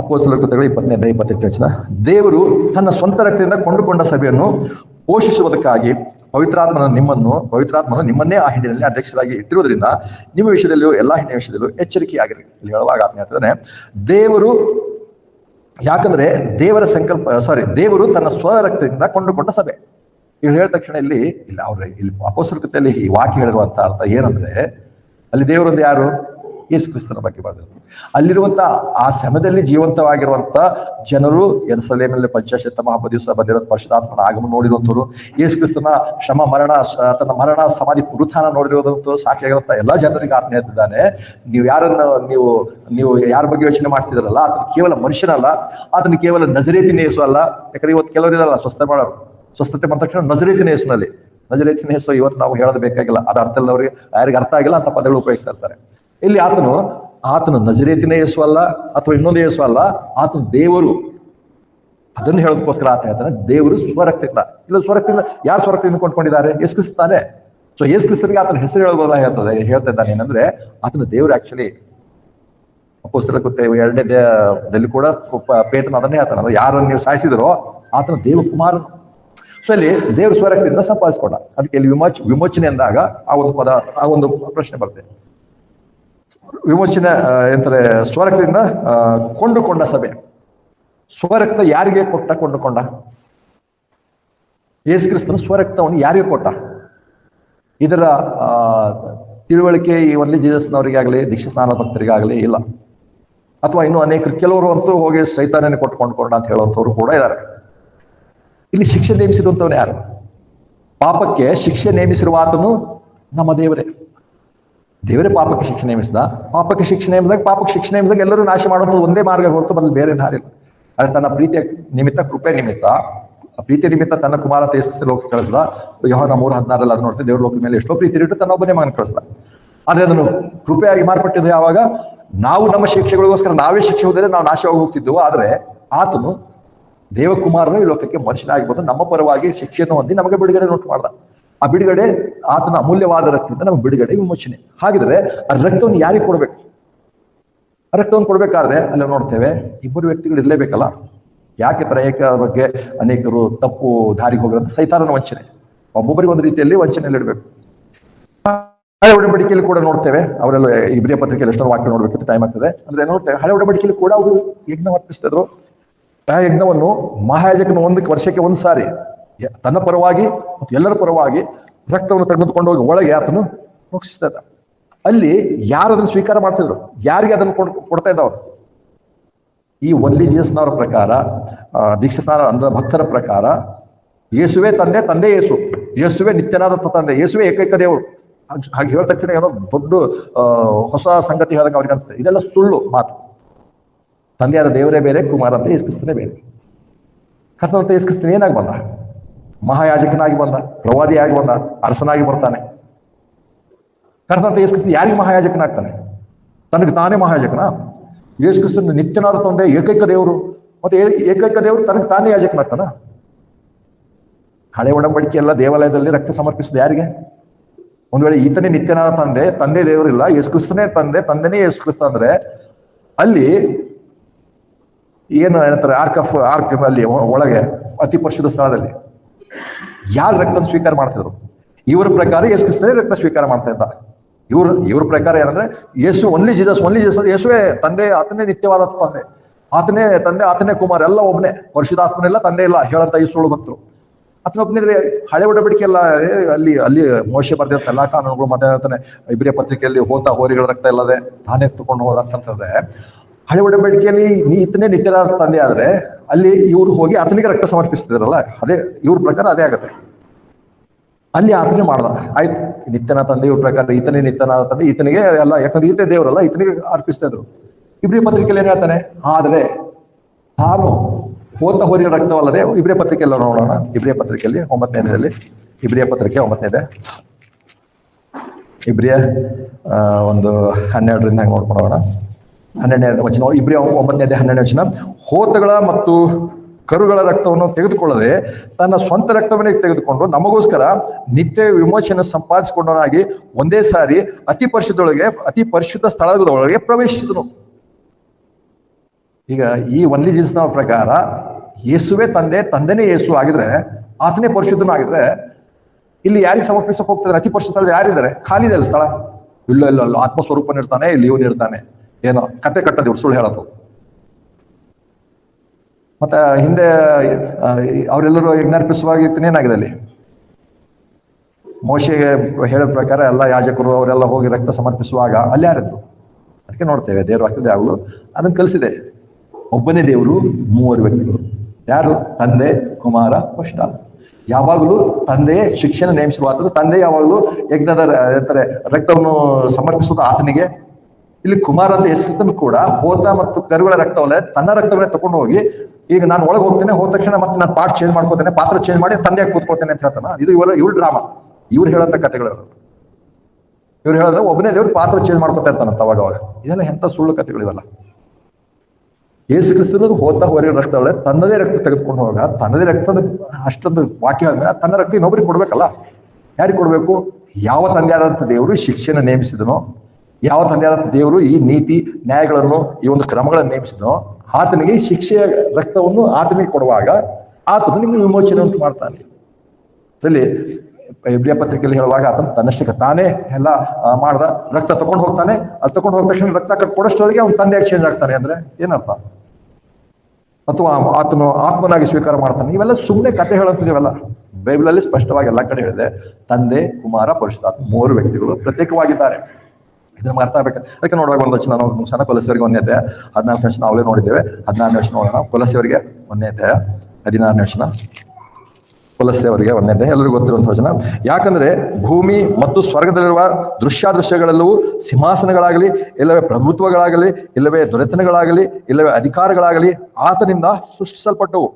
ಅಪ್ಪೋಸ್ತಲ ಕೃತಗಳು ಇಪ್ಪತ್ತನೇ ಅಧ್ಯಾಯ ಇಪ್ಪತ್ತೆಂಟು ವಚನ. ದೇವರು ತನ್ನ ಸ್ವಂತ ರಕ್ತದಿಂದ ಕೊಂಡುಕೊಂಡ ಸಭೆಯನ್ನು ಪೋಷಿಸುವುದಕ್ಕಾಗಿ ಪವಿತ್ರಾತ್ಮನ ನಿಮ್ಮನ್ನು, ಪವಿತ್ರಾತ್ಮನ ನಿಮ್ಮನ್ನೇ ಆ ಹಿಂಡಿನಲ್ಲಿ ಅಧ್ಯಕ್ಷರಾಗಿ ಇಟ್ಟಿರುವುದರಿಂದ ನಿಮ್ಮ ವಿಷಯದಲ್ಲಿಯೂ ಎಲ್ಲ ಹಿಂಡಿನ ವಿಷಯದಲ್ಲೂ ಎಚ್ಚರಿಕೆಯಾಗಿರಲಿ ಇಲ್ಲಿ ಹೇಳುವಾಗ ಆತ್ಮ ಹೇಳ್ತಾನೆ ದೇವರು ಯಾಕಂದ್ರೆ ದೇವರ ಸಂಕಲ್ಪ ಸಾರಿ ದೇವರು ತನ್ನ ಸ್ವರಕ್ತದಿಂದ ಕೊಂಡುಕೊಂಡ ಸಭೆ. ಇಲ್ಲಿ ಹೇಳಿದ ತಕ್ಷಣ ಇಲ್ಲಿ, ಇಲ್ಲ, ಅವ್ರ ಇಲ್ಲಿ ಅಪೋಸೃತದಲ್ಲಿ ಈ ವಾಕ್ಯ ಹೇಳಿರುವಂತ ಅರ್ಥ ಏನಂದ್ರೆ, ಅಲ್ಲಿ ದೇವರೊಂದು ಯಾರು? ಯೇಸು ಕ್ರಿಸ್ತನ ಬಗ್ಗೆ ಬರೆದಿರ್ತಾರೆ ಅಲ್ಲಿರುವಂತ ಆ ಸಮಯದಲ್ಲಿ ಜೀವಂತವಾಗಿರುವಂತ ಜನರು ಎರುಸಲೇಮಿನಲ್ಲಿ ಪಂಚಾಶತ ಮಹಾಪ ದಿವಸ ಬಂದಿರೋ ಪರಿಶುದಾತ್ಮನ ಆಗಮನ ನೋಡಿರುವಂಥವ್ರು, ಯೇಸು ಕ್ರಿಸ್ತನ ಶ್ರಮ, ಮರಣ ತನ್ನ ಮರಣ, ಸಮಾಧಿ ಪುರುಥಾನ ನೋಡಿರೋದಂತೂ ಸಾಕ್ಷಿಯಾಗಿರುವಂಥ ಎಲ್ಲ ಜನರಿಗೆ ಆತ್ಮ ಹೇಳ್ತಿದ್ದಾನೆ ನೀವು ಯಾರನ್ನ, ನೀವು ನೀವು ಯಾರ ಬಗ್ಗೆ ಯೋಚನೆ ಮಾಡ್ತಿದ್ರಲ್ಲ ಆತನ ಕೇವಲ ಮನುಷ್ಯನಲ್ಲ, ಆತನ ಕೇವಲ ನಜರೇತಿನ ಯೇಸು ಅಲ್ಲ. ಯಾಕಂದ್ರೆ ಇವತ್ತು ಕೆಲವರು ಇರಲ್ಲ ಸ್ವಸ್ಥ ಮಾಡೋರು. ಸ್ವಸ್ಥತೆ ಬಂದ ತಕ್ಷಣ ನಜರೇತಿನ ಯೇಸುನಲ್ಲಿ. ನಜರೇತಿನ ಯೇಸು ಇವತ್ತು ನಾವು ಹೇಳೋದು ಬೇಕಾಗಿಲ್ಲ. ಅದು ಅರ್ಥ ಇಲ್ಲದವ್ರಿಗೆ ಯಾರಿಗೆ ಅರ್ಥ ಆಗಿಲ್ಲ ಅಂತ ಪದಗಳು ಉಪಯೋಗಿಸ್ತಾ ಇರ್ತಾರೆ. ಇಲ್ಲಿ ಆತನು, ಆತನ ನಜರೇತಿನ ಯೇಸು ಅಲ್ಲ ಅಥವಾ ಇನ್ನೊಂದು ಯೇಸು ಅಲ್ಲ, ಆತನ ದೇವರು. ಅದನ್ನು ಹೇಳೋದಕ್ಕೋಸ್ಕರ ಆತ ಹೇಳ್ತಾನೆ ದೇವರು ಸ್ವರಕ್ತಿಂದ ಇಲ್ಲ ಸ್ವರಕ್ತಿಂದ ಯಾರು ಸ್ವರಕ್ತಿಯಿಂದ ಕೊಂಡ್ಕೊಂಡಿದ್ದಾರೆ? ಯೇಸು ಕ್ರಿಸ್ತಾನೆ ಸೊ ಯೇಸು ಕ್ರಿಸ್ತನಿಗೆ ಆತನ ಹೆಸರು ಹೇಳೋದಲ್ಲ ಹೇಳ್ತದೆ, ಹೇಳ್ತಾ ಇದ್ದಾನೆ ಏನಂದ್ರೆ, ಆತನ ದೇವರು ಆಕ್ಚುಲಿ ಪುಸ್ತಕ ಎರಡನೇ ದಲ್ಲಿ ಕೂಡ ಪೇತನ ಅದನ್ನೇ ಅಂದ್ರೆ ಯಾರನ್ನು ನೀವು ಸಾಯಿಸಿದ್ರೋ ಆತನ ದೇವಕುಮಾರನು. ಸೊ ಇಲ್ಲಿ ದೇವ್ರ ಸ್ವರಕ್ತಿಯಿಂದ ಸಂಪಾದಿಸ್ಕೊಂಡ. ಅದಕ್ಕೆ ಇಲ್ಲಿ ವಿಮೋಚ, ವಿಮೋಚನೆ ಅಂದಾಗ ಆ ಒಂದು ಪದ, ಆ ಒಂದು ಪ್ರಶ್ನೆ ಬರ್ತದೆ. ವಿಮೋಚನೆ ಎಂತಾರೆ ಸ್ವರಕ್ತದಿಂದ ಕೊಂಡುಕೊಂಡ ಸಭೆ. ಸ್ವರಕ್ತ ಯಾರಿಗೆ ಕೊಟ್ಟ ಕೊಂಡುಕೊಂಡ? ಯೇಸು ಕ್ರಿಸ್ತನ ಸ್ವರಕ್ತವನ್ನು ಯಾರಿಗೆ ಕೊಟ್ಟ? ಇದರ ತಿಳುವಳಿಕೆ ಈ ಒನ್ಲಿ ಜೀಸಸ್ನವರಿಗಾಗಲಿ, ದೀಕ್ಷಾ ಸ್ನಾನ ಭಕ್ತರಿಗಾಗಲಿ ಇಲ್ಲ. ಅಥವಾ ಇನ್ನು ಅನೇಕರು, ಕೆಲವರು ಅಂತೂ ಹೋಗಿ ಸೈತಾನನೇ ಕೊಟ್ಟು ಕೊಂಡುಕೊಂಡ ಅಂತ ಹೇಳುವಂಥವ್ರು ಕೂಡ ಇದ್ದಾರೆ. ಇಲ್ಲಿ ಶಿಕ್ಷೆ ನೇಮಿಸಿರುವಂಥವನು ಯಾರು? ಪಾಪಕ್ಕೆ ಶಿಕ್ಷೆ ನೇಮಿಸಿರುವ ಆತನು ನಮ್ಮ ದೇವರೇ. ದೇವರೇ ಪಾಪಕ್ಕೆ ಶಿಕ್ಷಣ ನೇಮಿಸಿದ, ಪಾಪಕ್ಕೆ ಶಿಕ್ಷಣ ನೇಮಿಸಿದಾಗ ಪಾಪಕ್ಕೆ ಶಿಕ್ಷಣ ನೇಮಿಸಿದಾಗ ಎಲ್ಲರೂ ನಾಶ ಮಾಡುವಂಥದ್ದು ಒಂದೇ ಮಾರ್ಗ ಹೊರತು ಬದಲು ಬೇರೆ ದಾರಿ ಇಲ್ಲ. ಆದರೆ ತನ್ನ ಪ್ರೀತಿಯ ನಿಮಿತ್ತ ಕೃಪೆ ನಿಮಿತ್ತ ಪ್ರೀತಿ ನಿಮಿತ್ತ ತನ್ನ ಕುಮಾರ ತೇಜಸ್ಸಿ ಲೋಕ ಕಳಿಸಿದ. ಯೋಹನ ಮೂರು ಹದಿನಾರಲ್ಲಿ ಅದು ನೋಡ್ತೀವಿ ದೇವ್ರ ಲೋಕದ ಮೇಲೆ ಎಷ್ಟೋ ಪ್ರೀತಿ ಇಟ್ಟು ತನ್ನ ಒಬ್ಬನೇ ಮಗನ ಕಳಿಸಿದ. ಆದರೆ ಅದನ್ನು ಕೃಪೆಯಾಗಿ ಮಾರ್ಪಟ್ಟಿದ್ದು ಯಾವಾಗ? ನಾವು ನಮ್ಮ ಶಿಕ್ಷೆಗಳಿಗೋಸ್ಕರ ನಾವೇ ಶಿಕ್ಷೆ ಹೋದರೆ ನಾವು ನಾಶವಾಗಿ ಹೋಗ್ತಿದ್ದೆವು. ಆದರೆ ಆತನು ದೇವಕುಮಾರನು ಈ ಲೋಕಕ್ಕೆ ಮನುಷ್ಯನಾಗಿ ಬಂದು ನಮ್ಮ ಪರವಾಗಿ ಶಿಕ್ಷೆಯನ್ನು ಹೊಂದಿ ನಮಗೆ ಬಿಡುಗಡೆ ಉಂಟು ಮಾಡ್ದ. ಆ ಬಿಡುಗಡೆ ಆತನ ಅಮೂಲ್ಯವಾದ ರಕ್ತದಿಂದ ನಮಗೆ ಬಿಡುಗಡೆ ವಿಮೋಚನೆ. ಹಾಗಿದ್ರೆ ಆ ರಕ್ತವನ್ನು ಯಾರಿಗೆ ಕೊಡ್ಬೇಕು? ರಕ್ತವನ್ನು ಕೊಡ್ಬೇಕಾದ್ರೆ ಅಲ್ಲಿ ನೋಡ್ತೇವೆ, ಇಬ್ಬರು ವ್ಯಕ್ತಿಗಳು ಇರಲೇಬೇಕಲ್ಲ? ಯಾಕೆ ಪ್ರಯಕ ಬಗ್ಗೆ ಅನೇಕರು ತಪ್ಪು ದಾರಿಗೆ ಹೋಗಿರೋದು ಸೈತಾನನ ವಂಚನೆ. ಒಬ್ಬೊಬ್ಬರಿಗೆ ಒಂದು ರೀತಿಯಲ್ಲಿ ವಂಚನೆಯಲ್ಲಿ ಇಡಬೇಕು ಹಳೆ ಒಡಂಬಡಿಕೆಯಲ್ಲಿ ಕೂಡ ನೋಡ್ತೇವೆ, ಅವರೆಲ್ಲ ಇಬ್ರಿಯ ಪತ್ರಿಕೆಯಲ್ಲಿ ಎಷ್ಟೋ ವಾಕ್ಯ ನೋಡ್ಬೇಕು ಟೈಮ್ ಆಗ್ತದೆ. ಅಂದ್ರೆ ನೋಡ್ತೇವೆ, ಹಳೆ ಒಡಂಬಡಿಕೆಯಲ್ಲಿ ಕೂಡ ಅವರು ಯಜ್ಞ ಅರ್ಪಿಸ್ತಿದ್ರು. ಆ ಯಜ್ಞವನ್ನು ಮಹಾಯಾಜಕನ ಒಂದಕ್ಕೆ ವರ್ಷಕ್ಕೆ ಒಂದು ಸಾರಿ ತನ್ನ ಪರವಾಗಿ ಮತ್ತು ಎಲ್ಲರ ಪರವಾಗಿ ರಕ್ತವನ್ನು ತೆಗೆದುಕೊಂಡು ಹೋಗಿ ಒಳಗೆ ಆತನು ಮೋಕ್ಷಿಸ್ತಾ ಇದ್ದ. ಅಲ್ಲಿ ಯಾರು ಅದನ್ನು ಸ್ವೀಕಾರ ಮಾಡ್ತಿದ್ರು? ಯಾರಿಗೆ ಅದನ್ನು ಕೊಡ್ ಕೊಡ್ತಾ ಇದ್ದವರು ಈ ಒಲ್ಲಿ ಜೀಸಸ್ನವರ ಪ್ರಕಾರ ದೀಕ್ಷ ಸ್ನಾನ ಅಂದ ಭಕ್ತರ ಪ್ರಕಾರ, ಯೇಸುವೆ ತಂದೆ ತಂದೆ ಯೇಸು. ಯೇಸುವೆ ನಿತ್ಯನಾದ ತಂದೆ, ಯೇಸುವೆ ಏಕೈಕ ದೇವರು. ಹಾಗೆ ಹೇಳಿದ ತಕ್ಷಣ ಏನೋ ದೊಡ್ಡ ಹೊಸ ಸಂಗತಿ ಹೇಳಿದಾಗ ಅವ್ರಿಗೆ ಅನ್ಸುತ್ತೆ. ಇದೆಲ್ಲ ಸುಳ್ಳು ಮಾತು. ತಂದೆಯಾದ ದೇವರೇ ಬೇರೆ ಕುಮಾರ ಅಂತ ಯೇಸ್ಕಿಸ್ತಾನೆ ಬೇರೆ. ಕರ್ತನಂತ ಯೇಸ್ಕ್ರಿಸ್ತನ ಏನಾಗಿ ಬಂದ? ಮಹಾಯಾಜಕನಾಗಿ ಬಂದ, ಪ್ರವಾದಿಯಾಗಿ ಬಂದ, ಅರಸನಾಗಿ ಬರ್ತಾನೆ. ಕರ್ತನಂತ ಯೇಸ್ಕ್ರಿಸ್ತ ಯಾರಿಗೆ ಮಹಾಯಾಜಕನಾಗ್ತಾನೆ? ತನಗೆ ತಾನೇ ಮಹಾಯಾಜಕನ? ಯೇಸುಕ್ರಿಸ್ತನ ನಿತ್ಯನಾದ ತಂದೆ, ಏಕೈಕ ದೇವರು. ಮತ್ತೆ ಏಕೈಕ ದೇವರು ತನಗೆ ತಾನೇ ಯಾಜಕನಾಗ್ತಾನ? ಹಳೆ ಒಡಂಬಡಿಕೆ ಎಲ್ಲ ದೇವಾಲಯದಲ್ಲಿ ರಕ್ತ ಸಮರ್ಪಿಸುದು ಯಾರಿಗೆ? ಒಂದು ವೇಳೆ ಈತನೇ ನಿತ್ಯನಾದ ತಂದೆ ತಂದೆ ದೇವರಿಲ್ಲ, ಯೇಸುಕ್ರಿಸ್ತನೇ ತಂದೆ, ತಂದೆನೇ ಯೇಸುಕ್ರಿಸ್ತ ಅಂದ್ರೆ ಅಲ್ಲಿ ಏನು ಏನಂತಾರೆ, ಆರ್ಕ್ ಆಫ್, ಆರ್ಕ್ ಅಲ್ಲಿ ಒಳಗೆ, ಅತಿ ಪರಿಶುದ್ಧ ಸ್ಥಳದಲ್ಲಿ. ಯಾರು ರಕ್ತ ಸ್ವೀಕಾರ ಮಾಡ್ತಿದ್ರು? ಇವರ ಪ್ರಕಾರ ಯೇಸು ಕ್ರಿಸ್ತನೇ ರಕ್ತ ಸ್ವೀಕಾರ ಮಾಡ್ತಾ ಇದ್ದ. ಇವ್ರ ಇವ್ರ ಪ್ರಕಾರ ಏನಂದ್ರೆ, Yesu only Jesus only Jesus ಯೇಸುವೆ ತಂದೆ, ಆತನೇ ನಿತ್ಯವಾದ ತಂದೆ. ಆತನೇ ತಂದೆ, ಆತನೇ ಕುಮಾರ್, ಎಲ್ಲ ಒಬ್ಬನೇ ವರ್ಷದಾತ್ಮನೆಲ್ಲ ತಂದೆ ಇಲ್ಲ, ಹೇಳಂತ ಈ ಭಕ್ತರು. ಆತನ ಒಬ್ಬನೇ ಹಳೆ ಒಡಂಬಡಿಕೆ ಎಲ್ಲ ಅಲ್ಲಿ ಅಲ್ಲಿ ಮೋಶೆ ಬರ್ದಿರ್ತ ಎಲ್ಲ ಕಾನೂನುಗಳು ಮತ್ತೆ ಹೇಳ್ತಾನೆ ಇಬ್ರಿಯ ಪತ್ರಿಕೆಯಲ್ಲಿ ಹೋತ ಹೋರಿಗಳ ರಕ್ತ ಇಲ್ಲದೆ ತಾನೇ ಎತ್ತುಕೊಂಡು ಹೋದಂತಂದ್ರೆ ಹಳೆ ಒಡಬೇಡಿಕೆಯಲ್ಲಿ ನೀ ಇತನೇ ನಿತ್ಯರಾದ ತಂದೆ ಆದ್ರೆ ಅಲ್ಲಿ ಇವ್ರು ಹೋಗಿ ಆತನಿಗೆ ರಕ್ತ ಸಮರ್ಪಿಸ್ತಿದ್ರಲ್ಲ, ಅದೇ ಇವ್ರ ಪ್ರಕಾರ ಅದೇ ಆಗತ್ತೆ. ಅಲ್ಲಿ ಆತನೇ ಮಾಡ್ದ, ಆಯ್ತು, ನಿತ್ಯನ ತಂದೆ ಇವ್ರ ಪ್ರಕಾರ, ಈತನೇ ನಿತ್ಯನ ತಂದೆ, ಈತನಿಗೆ ಎಲ್ಲ, ಯಾಕಂದ್ರೆ ಈತ ದೇವರಲ್ಲ, ಈತನಿಗೆ ಅರ್ಪಿಸ್ತಾ ಇದ್ರು. ಇಬ್ರಿ ಪತ್ರಿಕೆಯಲ್ಲಿ ಏನ್ ಹೇಳ್ತಾನೆ? ಆದರೆ ತಾನು ಹೋತ ಹೋರಿಯ ರಕ್ತವಲ್ಲದೆ ಇಬ್ರಿಯ ಪತ್ರಿಕೆಲ್ಲ ನೋಡೋಣ. ಇಬ್ರಿಯ ಪತ್ರಿಕೆಯಲ್ಲಿ ಒಂಬತ್ತನೇದಲ್ಲಿ ಇಬ್ರಿಯ ಪತ್ರಿಕೆ ಒಂಬತ್ತನೇದೆ ಇಬ್ರಿಯ ಒಂದು ಹನ್ನೆರಡರಿಂದ ಹಂಗೆ ನೋಡ್ಕೊಂಡು ಹೋಗೋಣ. ಹನ್ನೆರಡನೇ ವಚನ. ಇಬ್ರಿಯ ಒಂಬತ್ತನೇ ಹನ್ನೆರಡನೇ ವಚನ. ಹೋತಗಳ ಮತ್ತು ಕರುಗಳ ರಕ್ತವನ್ನು ತೆಗೆದುಕೊಳ್ಳದೆ ತನ್ನ ಸ್ವಂತ ರಕ್ತವನ್ನೇ ತೆಗೆದುಕೊಂಡು ನಮಗೋಸ್ಕರ ನಿತ್ಯ ವಿಮೋಚನೆ ಸಂಪಾದಿಸಿಕೊಂಡವನಾಗಿ ಒಂದೇ ಸಾರಿ ಅತಿ ಪರಿಶುದ್ಧೊಳಗೆ ಅತಿ ಪರಿಶುದ್ಧ ಸ್ಥಳದೊಳಗೆ ಪ್ರವೇಶಿಸಿದನು. ಈಗ ಈ ಒನ್ಲಿ ಜೀಸ್ನ ಪ್ರಕಾರ ಯೇಸುವೆ ತಂದೆ, ತಂದೆನೇ ಯೇಸು ಆಗಿದ್ರೆ ಆತನೇ ಪರಿಶುದ್ಧನೂ ಆಗಿದ್ರೆ ಇಲ್ಲಿ ಯಾರಿಗೆ ಸಮರ್ಪಿಸಕ್ಕೆ ಹೋಗ್ತಾರೆ ಅತಿ ಪರಿಶುದ್ಧ ಸ್ಥಳ ಯಾರಿದ್ದಾರೆ? ಖಾಲಿ ಇದೆ ಅಲ್ಲಿ ಸ್ಥಳ. ಇಲ್ಲ ಇಲ್ಲ, ಅಲ್ಲ ಆತ್ಮಸ್ವರೂಪನಿರ್ತಾನೆ ಇಲ್ಲಿ ಇವನು ಇರ್ತಾನೆ. ಏನೋ ಕತೆ ಕಟ್ಟದ ಇವ್ರು ಸುಳ್ಳು ಹೇಳೋದು. ಮತ್ತೆ ಹಿಂದೆ ಅವರೆಲ್ಲರೂ ಯಜ್ಞಾರ್ಪಿಸುವಾಗ ಏನಾಗಿದೆ ಅಲ್ಲಿ? ಮೋಶೆಗೆ ಹೇಳೋ ಪ್ರಕಾರ ಎಲ್ಲ ಯಾಜಕರು ಅವರೆಲ್ಲ ಹೋಗಿ ರಕ್ತ ಸಮರ್ಪಿಸುವಾಗ ಅಲ್ಲಿ ಯಾರಿದ್ರು? ಅದಕ್ಕೆ ನೋಡ್ತೇವೆ, ದೇವರು ಆಗ್ತದೆ ಯಾವಾಗಲೂ ಅದನ್ನು ಕಲಿಸಿದೆ. ಒಬ್ಬನೇ ದೇವರು, ಮೂವರು ವ್ಯಕ್ತಿಗಳು. ಯಾರು? ತಂದೆ, ಕುಮಾರ ಪುಷ್ಟ ಯಾವಾಗಲೂ ತಂದೆಯೇ ಶಿಕ್ಷಣ ನೇಮಿಸುವ ತಂದೆ ಯಾವಾಗಲೂ ಯಜ್ಞದ ರಕ್ತವನ್ನು ಸಮರ್ಪಿಸುವುದು ಆತನಿಗೆ ಇಲ್ಲಿ ಕುಮಾರ ಅಂತ ಹೆಸರು ಕೂಡ ಹೋತ ಮತ್ತು ಕರುಗಳ ರಕ್ತವಲ್ಲೇ ತನ್ನ ರಕ್ತವನ್ನೇ ತಗೊಂಡು ಹೋಗಿ, ಈಗ ನಾನು ಒಳಗೆ ಹೋಗ್ತೇನೆ, ಹೋದ ತಕ್ಷಣ ಮತ್ತೆ ನಾನು ಪಾಠ ಚೇಂಜ್ ಮಾಡ್ಕೋತೇನೆ, ಪಾತ್ರ ಚೇಂಜ್ ಮಾಡಿ ತಂದೆಯಾಗಿ ಕೂತ್ಕೋತೇನೆ ಅಂತ ಹೇಳ್ತಾನ. ಇದು ಇವರ ಇವ್ರ ಡ್ರಾಮಾ ಇವ್ರು ಹೇಳಂತ ಕಥೆಗಳು ಇವ್ರು ಹೇಳೋದು ಒಬ್ಬನೇ ದೇವ್ರು ಪಾತ್ರ ಚೇಂಜ್ ಮಾಡ್ಕೊತಾ ಇರ್ತಾನ ತವಾಗ ಅವಾಗ ಇದೆಲ್ಲ ಎಂತ ಸುಳ್ಳು ಕಥೆಗಳು ಇವೆಲ್ಲ. ಯೇಸು ಕ್ರಿಸ್ತನದು ಹೋತ ಹೊರಗೆ ರಕ್ತವಳೆ ತನ್ನದೇ ರಕ್ತ ತೆಗೆದುಕೊಂಡು ಹೋಗ, ತನ್ನದೇ ರಕ್ತದ ಅಷ್ಟೊಂದು ವಾಕ್ಯ ಆದ್ಮೇಲೆ ತನ್ನ ರಕ್ತ ಇನ್ನೊಬ್ರಿಗೆ ಕೊಡ್ಬೇಕಲ್ಲ. ಯಾರಿಗೆ ಕೊಡ್ಬೇಕು? ಯಾವ ತಂದೆ ಆದಂತ ದೇವರು ಶಿಕ್ಷೆನ ನೇಮಿಸಿದನೋ ಯಾವ ತಂದೆ ಆದಂತ ದೇವರು ಈ ನೀತಿ, ನ್ಯಾಯಗಳನ್ನು, ಈ ಒಂದು ಕ್ರಮಗಳನ್ನು ನೇಮಿಸಿದ್ನೋ, ಆತನಿಗೆ ಶಿಕ್ಷೆಯ ರಕ್ತವನ್ನು ಆತನಿಗೆ ಕೊಡುವಾಗ ಆತನು ನಿಮಗೆ ವಿಮೋಚನೆ ಉಂಟು ಮಾಡ್ತಾನೆ. ಸರಿ ಇಬ್ರಿಯ ಪತ್ರಿಕೆಯಲ್ಲಿ ಹೇಳುವಾಗ ಆತನು ತನ್ನಷ್ಟಕ್ಕೆ ತಾನೇ ಎಲ್ಲ ಮಾಡ್ದ ರಕ್ತ ತಗೊಂಡು ಹೋಗ್ತಾನೆ. ಅದು ತಗೊಂಡು ಹೋದ ತಕ್ಷಣ ರಕ್ತ ಕಟ್ ಕೊಡೋಷ್ಟೊಳಗೆ ಅವ್ನ ತಂದೆಯಾಗಿ ಚೇಂಜ್ ಆಗ್ತಾನೆ ಅಂದ್ರೆ ಏನರ್ಥ? ಅಥವಾ ಆತನು ಆತ್ಮನಾಗಿ ಸ್ವೀಕಾರ ಮಾಡ್ತಾನೆ. ಇವೆಲ್ಲ ಸುಮ್ಮನೆ ಕತೆ ಹೇಳಂತಿದೀವಲ್ಲ. ಬೈಬಲಲ್ಲಿ ಸ್ಪಷ್ಟವಾಗಿ ಎಲ್ಲ ಕಡೆ ಹೇಳಿದೆ, ತಂದೆ, ಕುಮಾರ ಪರಿಶುದ್ಧ ಮೂರು ವ್ಯಕ್ತಿಗಳು ಪ್ರತ್ಯೇಕವಾಗಿದ್ದಾರೆ. ಇದು ನಮ್ಗೆ ಅರ್ಥ ಆಗ್ಬೇಕು. ಅದಕ್ಕೆ ನೋಡುವಾಗ ಒಂದು ವಚನ ನಾವು ಮುಗಿಸೋಣ ಕೊಲಸಿಯವರಿಗೆ ಒಂದೇ ಅಧ್ಯಾಯ ಹದಿನಾಲ್ಕು ವರ್ಷ ನಾವೇ ನೋಡಿದ್ದೇವೆ. ಹದಿನಾರನೇ ವರ್ಷ ನೋಡೋಣ ಕೊಲಸಿಯವರಿಗೆ ಒಂದೇ ಅಧ್ಯಾಯ ಹದಿನಾರನೇ ವರ್ಷನ ಅವರಿಗೆ ಒಂದೇ ಎಲ್ಲರಿಗೂ ಗೊತ್ತಿರುವಂತಹ ವಚನ ಯಾಕಂದ್ರೆ ಭೂಮಿ ಮತ್ತು ಸ್ವರ್ಗದಲ್ಲಿರುವ ದೃಶ್ಯಾದೃಶ್ಯಗಳೆಲ್ಲವೂ ಸಿಂಹಾಸನಗಳಾಗಲಿ, ಇಲ್ಲವೇ ಪ್ರಭುತ್ವಗಳಾಗಲಿ, ಇಲ್ಲವೇ ದೊರೆತನಗಳಾಗಲಿ, ಇಲ್ಲವೇ ಅಧಿಕಾರಗಳಾಗಲಿ ಆತನಿಂದ ಸೃಷ್ಟಿಸಲ್ಪಟ್ಟವು.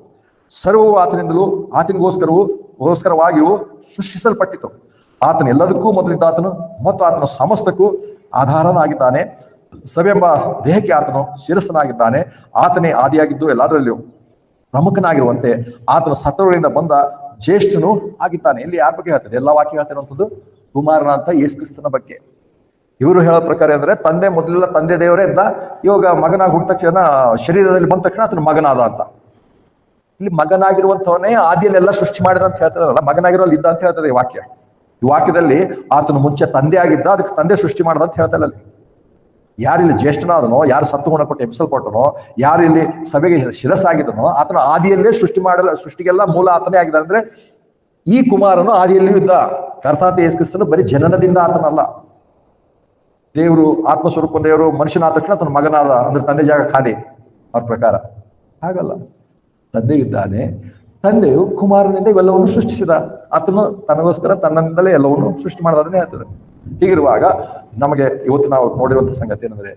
ಸರ್ವವು ಆತನಿಂದಲೂ, ಆತನಿಗೋಸ್ಕರವು, ಗೋಸ್ಕರವಾಗಿಯೂ ಸೃಷ್ಟಿಸಲ್ಪಟ್ಟಿತು. ಆತನ ಎಲ್ಲದಕ್ಕೂ ಮೊದಲಿದ್ದ ಆತನು ಮತ್ತು ಆತನ ಸಮಸ್ತಕ್ಕೂ ಆಧಾರನಾಗಿದ್ದಾನೆ. ಸವೆಂಬ ದೇಹಕ್ಕೆ ಆತನು ಶಿರಸ್ಸನಾಗಿದ್ದಾನೆ. ಆತನೇ ಆದಿಯಾಗಿದ್ದು ಎಲ್ಲದರಲ್ಲಿಯೂ ಪ್ರಮುಖನಾಗಿರುವಂತೆ ಆತನು ಸತ್ತರುಗಳಿಂದ ಬಂದ ಜ್ಯೇಷ್ಠನು ಆಗಿದ್ದಾನೆ. ಇಲ್ಲಿ ಯಾರ ಬಗ್ಗೆ ಹೇಳ್ತಾರೆ ಎಲ್ಲ ವಾಕ್ಯ ಹೇಳ್ತಿರುವಂಥದ್ದು ಕುಮಾರನ ಅಂತ ಯೇಸು ಕ್ರಿಸ್ತನ ಬಗ್ಗೆ. ಇವರು ಹೇಳೋ ಪ್ರಕಾರ ಅಂದ್ರೆ ತಂದೆ ಮೊದಲೆಲ್ಲ ತಂದೆ ದೇವರೇ ಇದ್ದ, ಇವಾಗ ಮಗನಾಗಿ ಹುಟ್ಟಿದ ತಕ್ಷಣ ಶರೀರದಲ್ಲಿ ಬಂದ ತಕ್ಷಣ ಆತನ ಮಗನಾದ ಅಂತ. ಇಲ್ಲಿ ಮಗನಾಗಿರುವಂಥವನೇ ಆದಿಯಲ್ಲೆಲ್ಲ ಸೃಷ್ಟಿ ಮಾಡಿದ ಅಂತ ಹೇಳ್ತಾರಲ್ಲ ಮಗನಾಗಿರೋಲ್ಲಿ ಇದ್ದ ಅಂತ ಹೇಳ್ತದೆ ಈ ವಾಕ್ಯ. ಈ ವಾಕ್ಯದಲ್ಲಿ ಆತನು ಮುಂಚೆ ತಂದೆ ಆಗಿದ್ದ ಅದಕ್ಕೆ ತಂದೆ ಸೃಷ್ಟಿ ಮಾಡ್ದ ಅಂತ ಹೇಳ್ತಾ ಅಲ್ಲಿ. ಯಾರಿಲ್ಲಿ ಜ್ಯೇಷ್ಠನಾದನೋ, ಯಾರು ಸತ್ತು ಗುಣ ಕೊಟ್ಟು ಎಬ್ಸಲ್ಪಟ್ಟನೋ ಯಾರಿಲ್ಲಿ ಸಭೆಗೆ ಶಿರಸ್ಸಾಗಿದ್ದನೋ, ಆತನ ಆದಿಯಲ್ಲೇ ಸೃಷ್ಟಿ ಮಾಡಲ್ಲ, ಸೃಷ್ಟಿಗೆಲ್ಲ ಮೂಲ ಆತನೇ ಆಗಿದ್ದ ಅಂದ್ರೆ ಈ ಕುಮಾರನು ಆದಿಯಲ್ಲಿಯೂ ಇದ್ದ. ಕರ್ತಾಂತ ಯೇಸ್ಕ್ರಿಸ್ತನು ಬರೀ ಜನನದಿಂದ ಆತನಲ್ಲ. ದೇವರು, ಆತ್ಮಸ್ವರೂಪ ದೇವರು, ಮನುಷ್ಯನಾದ ತಕ್ಷಣ ತನ್ನ ಮಗನಾದ ಅಂದ್ರೆ ತಂದೆ ಜಾಗ ಖಾಲಿ ಅವ್ರ ಪ್ರಕಾರ. ಹಾಗಲ್ಲ. ತಂದೆ ಇದ್ದಾನೆ ತಂದೆಯು ಕುಮಾರನಿಂದ ಇವೆಲ್ಲವನ್ನು ಸೃಷ್ಟಿಸಿದ. ಆತನು ತನಗೋಸ್ಕರ ತನ್ನಿಂದಲೇ ಎಲ್ಲವನ್ನು ಸೃಷ್ಟಿ ಮಾಡೋದನ್ನ ಹೇಳ್ತದೆ. ಹೀಗಿರುವಾಗ ನಮಗೆ ಇವತ್ತು ನಾವು ನೋಡಿರುವಂತ ಸಂಗತಿ ಏನಂದ್ರೆ,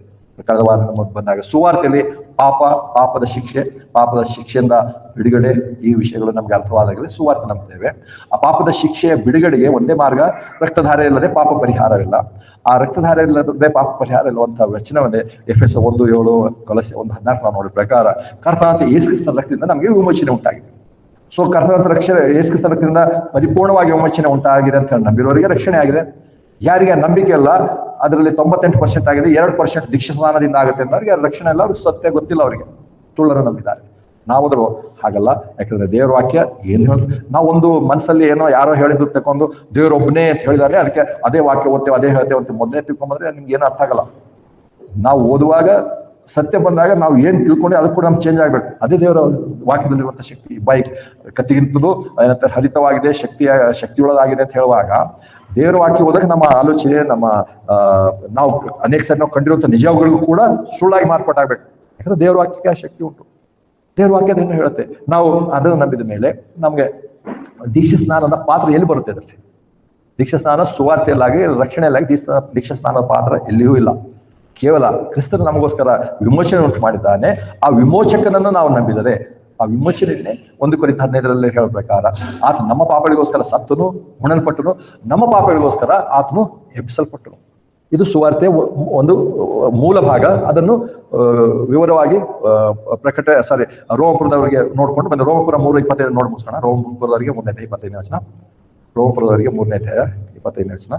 ಕಳೆದ ವಾರ ನಮಗೆ ಬಂದಾಗ ಸುವಾರ್ತೆಯಲ್ಲಿ ಪಾಪ, ಪಾಪದ ಶಿಕ್ಷೆ, ಪಾಪದ ಶಿಕ್ಷೆಯಿಂದ ಬಿಡುಗಡೆ ಈ ವಿಷಯಗಳು ನಮ್ಗೆ ಅರ್ಥವಾದಾಗಲೇ ಸುವಾರ್ತೆ ನಂಬ್ತೇವೆ. ಆ ಪಾಪದ ಶಿಕ್ಷೆಯ ಬಿಡುಗಡೆಗೆ ಒಂದೇ ಮಾರ್ಗ, ರಕ್ತಧಾರೆ ಇಲ್ಲದೆ ಪಾಪ ಪರಿಹಾರವಿಲ್ಲ. ಆ ರಕ್ತಧಾರೆ ಇಲ್ಲದೆ ಪಾಪ ಪರಿಹಾರ ಇಲ್ಲವಂತಹ ವಚನವನ್ನೇ ಎಫ್ ಎಸ್ ಒಂದು ಏಳು, ಕೊಲಸೆ ಒಂದು ಹದಿನಾಲ್ಕು ನಾವು ನೋಡಿದ ಪ್ರಕಾರ ಕರ್ತನಾಥ ಯೇಸುಕ್ರಿಸ್ತನ ರಕ್ತದಿಂದ ನಮಗೆ ವಿಮೋಚನೆ ಉಂಟಾಗಿದೆ. ಸೊ ಕರ್ತನಾಥ ರಕ್ಷಣೆ ಯೇಸುಕ್ರಿಸ್ತನ ರಕ್ತದಿಂದ ಪರಿಪೂರ್ಣವಾಗಿ ವಿಮೋಚನೆ ಉಂಟಾಗಿದೆ ಅಂತ ಹೇಳಿ ನಂಬಿರೋರಿಗೆ ರಕ್ಷಣೆ ಆಗಿದೆ. ಯಾರಿಗೆ ನಂಬಿಕೆ ಇಲ್ಲ, ಅದರಲ್ಲಿ ತೊಂಬತ್ತೆಂಟು ಪರ್ಸೆಂಟ್ ಆಗಿದೆ, ಎರಡು ಪರ್ಸೆಂಟ್ ದೀಕ್ಷಾ ಸ್ನಾನದಿಂದ ಆಗುತ್ತೆ ಅಂತ ಅವ್ರಿಗೆ ರಕ್ಷಣೆ ಇಲ್ಲ, ಅವ್ರಿಗೆ ಸತ್ಯ ಗೊತ್ತಿಲ್ಲ ಅವರಿಗೆ. ತುಳ್ಳರ ನಂಬಿದ್ದಾರೆ. ನಾವಾದ್ರು ಹಾಗಲ್ಲ, ಯಾಕಂದ್ರೆ ದೇವ್ರ ವಾಕ್ಯ ಏನ್ ಹೇಳ್ತು? ನಾವು ಒಂದು ಮನಸ್ಸಲ್ಲಿ ಏನೋ ಯಾರೋ ಹೇಳಿದ್ದು ತಕೊಂಡು ದೇವ್ರ ಒಬ್ಬನೇ ಅಂತ ಹೇಳಿದಾರೆ ಅದಕ್ಕೆ ಅದೇ ವಾಕ್ಯ ಓದ್ತೇವೆ, ಅದೇ ಹೇಳ್ತೇವೆ ಅಂತ ಮೊದಲೇ ತಿಳ್ಕೊಂಬಂದ್ರೆ ನಿಮ್ಗೆ ಏನು ಅರ್ಥ ಆಗಲ್ಲ. ನಾವು ಓದುವಾಗ ಸತ್ಯ ಬಂದಾಗ ನಾವು ಏನ್ ತಿಳ್ಕೊಂಡೆ ಅದಕ್ಕೂ ನಮ್ಗೆ ಚೇಂಜ್ ಆಗ್ಬೇಕು. ಅದೇ ದೇವರ ವಾಕ್ಯದಲ್ಲಿರುವಂತ ಶಕ್ತಿ ಬೈಕ್ ಕತ್ತಿಗಿಂತಲೂ ಏನಂತಾರೆ, ಹರಿತವಾಗಿದೆ, ಶಕ್ತಿಯ ಶಕ್ತಿಯೊಳಗಾಗಿದೆ ಅಂತ ಹೇಳುವಾಗ ದೇವರ ವಾಕ್ಯ ಹೋದಾಗ ನಮ್ಮ ಆಲೋಚನೆ, ನಮ್ಮ ನಾವು ಅನೇಕ ಸರಿ ನಾವು ಕಂಡಿರುವಂತ ನಿಜಗಳಿಗೂ ಕೂಡ ಸುಳ್ಳಾಗಿ ಮಾರ್ಪಾಟಾಗ್ಬೇಕು. ಯಾಕಂದ್ರೆ ದೇವರ ವಾಕ್ಯಕ್ಕೆ ಆ ಶಕ್ತಿ ಉಂಟು. ದೇವ್ರ ವಾಕ್ಯದೇನು ಹೇಳುತ್ತೆ. ನಾವು ಅದನ್ನು ನಂಬಿದ ಮೇಲೆ ನಮಗೆ ದೀಕ್ಷಾ ಸ್ನಾನದ ಪಾತ್ರ ಎಲ್ಲಿ ಬರುತ್ತೆ ಅದರಲ್ಲಿ? ದೀಕ್ಷಾ ಸ್ನಾನ ಸುವಾರ್ತೆಯಲ್ಲಾಗಿ, ರಕ್ಷಣೆಯಲ್ಲಾಗಿ ದೀಕ್ಷಾ ದೀಕ್ಷಾ ಸ್ನಾನದ ಪಾತ್ರ ಎಲ್ಲಿಯೂ ಇಲ್ಲ. ಕೇವಲ ಕ್ರಿಸ್ತನ ನಮಗೋಸ್ಕರ ವಿಮೋಚನೆ ಉಂಟು ಮಾಡಿದ್ದಾನೆ. ಆ ವಿಮೋಚಕನನ್ನು ನಾವು ನಂಬಿದರೆ, ಆ ವಿಮೋಚನೆಯನ್ನೇ ಒಂದು ಕುರಿತ ಹದಿನೈದರಲ್ಲಿ ಹೇಳೋ ಪ್ರಕಾರ ಆತ ನಮ್ಮ ಪಾಪಗಳಿಗೋಸ್ಕರ ಸತ್ತನು, ಹುಣಲ್ಪಟ್ಟನು, ನಮ್ಮ ಪಾಪಗಳಿಗೋಸ್ಕರ ಆತನು ಎಬ್ಬಿಸಲ್ಪಟ್ಟನು. ಇದು ಸುವಾರ್ತೆ ಒಂದು ಮೂಲ ಭಾಗ. ಅದನ್ನು ವಿವರವಾಗಿ ಪ್ರಕಟ ಸಾರಿ ರೋಮಪುರದವರಿಗೆ ನೋಡ್ಕೊಂಡು ಬಂದ, ರೋಮಪುರ ಮೂರು ಇಪ್ಪತ್ತೈದು ನೋಡಿ ಮುಗಿಸೋಣ. ರೋಮಪುರದವರಿಗೆ ಮೂರನೇ ಇಪ್ಪತ್ತೈದನೇ ವಚನ. ರೋಮಪುರದವರಿಗೆ ಮೂರನೇ ಇಪ್ಪತ್ತೈದನೇ ವಚನ.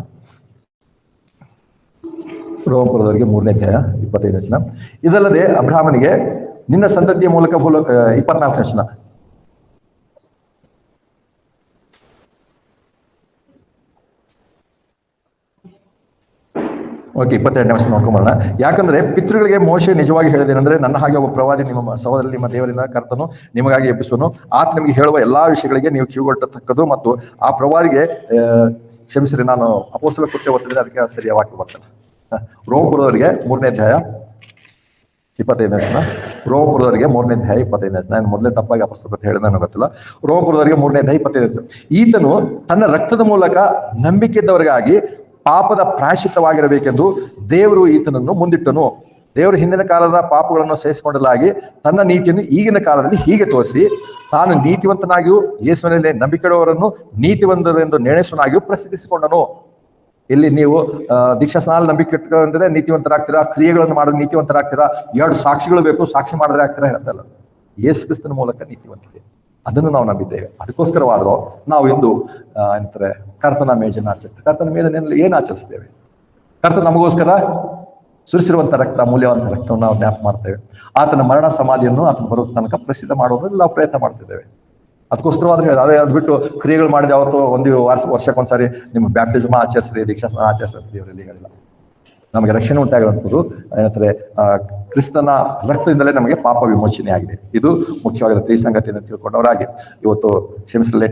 ರೋಮಪುರದವರಿಗೆ ಮೂರನೇ ಅಧ್ಯಾಯ ಇಪ್ಪತ್ತೈದು ವಚನ. ಇದಲ್ಲದೆ ಅಬ್ರಾಹ್ಮನಿಗೆ ನಿನ್ನ ಸಂತತಿಯ ಮೂಲಕ ಮೂಲಕ ಇಪ್ಪತ್ನಾಲ್ಕು ವಚನ. ಓಕೆ, ಇಪ್ಪತ್ತೆರಡನೇ ವರ್ಷ ನೋಡ್ಕೊಂಬರೋಣ ಯಾಕಂದ್ರೆ ಪಿತೃಗಳಿಗೆ ಮೋಶೆ ನಿಜವಾಗಿ ಹೇಳಿದೇನೆಂದ್ರೆ ನನ್ನ ಹಾಗೆ ಒಬ್ಬ ಪ್ರವಾದಿ ನಿಮ್ಮ ಸಹೋದರ ನಿಮ್ಮ ದೇವರಿಂದ ಕರ್ತನು ನಿಮಗಾಗಿ ಎಬ್ಬಿಸುವನು. ಆತ ನಿಮಗೆ ಹೇಳುವ ಎಲ್ಲಾ ವಿಷಯಗಳಿಗೆ ನೀವು ಕಿವಿಗೊಟ್ಟತಕ್ಕದ್ದು ಮತ್ತು ಆ ಪ್ರವಾದಿಗೆ ಕ್ಷಮಿಸಿರಿ, ನಾನು ಅಪೋಸಲ ಕೊಟ್ಟೆ ಓದಿದ್ರೆ ಅದಕ್ಕೆ ಸರಿಯಾಗಿ ಬರ್ತದೆ. ರೋಮಪುರದವರಿಗೆ ಮೂರನೇ ಅಧ್ಯಾಯ ಇಪ್ಪತ್ತೈದನೇ ವರ್ಷ ರೋಮಪುರದವರಿಗೆ ಮೂರನೇ ಅಧ್ಯಾಯ ಇಪ್ಪತ್ತೈದನೇ ವರ್ಷ ನಾನು ಮೊದಲೇ ತಪ್ಪಾಗಿ ಅಪುಸ್ತಕ ಹೇಳಿದ ನನಗೆ ಗೊತ್ತಿಲ್ಲ. ರೋಮಪುರದವರಿಗೆ ಮೂರನೇ ಅಧ್ಯಾಯ ಇಪ್ಪತ್ತೈದನೇ ವರ್ಷ ಈತನು ತನ್ನ ರಕ್ತದ ಮೂಲಕ ನಂಬಿಕೆದ್ದವರಿಗಾಗಿ ಪಾಪದ ಪ್ರಾಯಶ್ಚಿತ್ತವಾಗಿರಬೇಕೆಂದು ದೇವರು ಈತನನ್ನು ಮುಂದಿಟ್ಟನು. ದೇವರು ಹಿಂದಿನ ಕಾಲದ ಪಾಪಗಳನ್ನು ಸಹಿಸಿಕೊಂಡಲಾಗಿ ತನ್ನ ನೀತಿಯನ್ನು ಈಗಿನ ಕಾಲದಲ್ಲಿ ಹೀಗೆ ತೋರಿಸಿ, ತಾನು ನೀತಿವಂತನಾಗಿಯೂ ಯೇಸುವಿನಲ್ಲಿ ನಂಬಿಕೆಡುವವರನ್ನು ನೀತಿವಂತರೆಂದು ನಿರ್ಣಯಿಸುವನಾಗಿಯೂ ಪ್ರಸಿದ್ಧಿಸಿಕೊಂಡನು. ಇಲ್ಲಿ ನೀವು ದೀಕ್ಷಾ ಸ್ನಾನ ನಂಬಿಕೆ ಇಟ್ಕೊಂಡ್ರೆ ನೀತಿವಂತರಾಗ್ತೀರಾ, ಕ್ರಿಯೆಗಳನ್ನು ಮಾಡಿದ್ರೆ ನೀತಿವಂತರಾಗ್ತೀರಾ, ಎರಡು ಸಾಕ್ಷಿಗಳು ಬೇಕು, ಸಾಕ್ಷಿ ಮಾಡಿದ್ರೆ ಆಗ್ತೀರಾ ಹೇಳ್ತಲ್ಲ ಯೇಸು ಕ್ರಿಸ್ತನ ಮೂಲಕ ನೀತಿವಂತಿಕೆ ಅದನ್ನು ನಾವು ನಂಬಿದ್ದೇವೆ. ಅದಕ್ಕೋಸ್ಕರವಾದರೂ ನಾವು ಇಂದು ಏನಂತಾರೆ, ಕರ್ತನ ಮೇಜನ್ನು ಆಚರಿಸ್ತೇವೆ. ಕರ್ತನ ಮೇಜನಲ್ಲಿ ಏನು ಆಚರಿಸ್ತೇವೆ? ಕರ್ತನ ನಮಗೋಸ್ಕರ ಸುರಿಸಿರುವಂತ ರಕ್ತ ಅಮೂಲ್ಯವಂತ ರಕ್ತವನ್ನು ನಾವು ಜ್ಞಾಪ ಮಾಡ್ತೇವೆ. ಆತನ ಮರಣ ಸಮಾಧಿಯನ್ನು ಆತನ ಬರೋ ತನಕ ಪ್ರಸಿದ್ಧ ಮಾಡೋದ್ರಲ್ಲಿ ನಾವು ಪ್ರಯತ್ನ ಮಾಡ್ತಿದ್ದೇವೆ. ಅದಕ್ಕೋಸ್ಕರವಾದ್ರೆ ಅದೇ ಅದು ಬಿಟ್ಟು ಕ್ರಿಯೆಗಳು ಮಾಡಿದ ಯಾವತ್ತು ಒಂದು ವರ್ಷ, ವರ್ಷಕ್ಕೊಂದ್ಸಾರಿ ನಿಮ್ಮ ಬ್ಯಾಪ್ಟಿಸಮ್ ಆಚರಿಸ್ರಿ, ದೀಕ್ಷಾ ಸ್ನಾನ ಆಚರಿಸ್ರಿ, ದೇವರಲ್ಲಿ ಹೇಳಿಲ್ಲ. ನಮಗೆ ರಕ್ಷಣೆ ಉಂಟಾಗಿರುವಂಥದ್ದು ಏನಂತಾರೆ ಕ್ರಿಸ್ತನ ರಕ್ತದಿಂದಲೇ ನಮಗೆ ಪಾಪ ವಿಮೋಚನೆ ಆಗಿದೆ ಇದು ಮುಖ್ಯವಾಗಿರುತ್ತೆ ಈ ಸಂಗತಿಯನ್ನು ತಿಳ್ಕೊಂಡವರಾಗಿ. ಇವತ್ತು ಕ್ಷಮಿಸಲೇ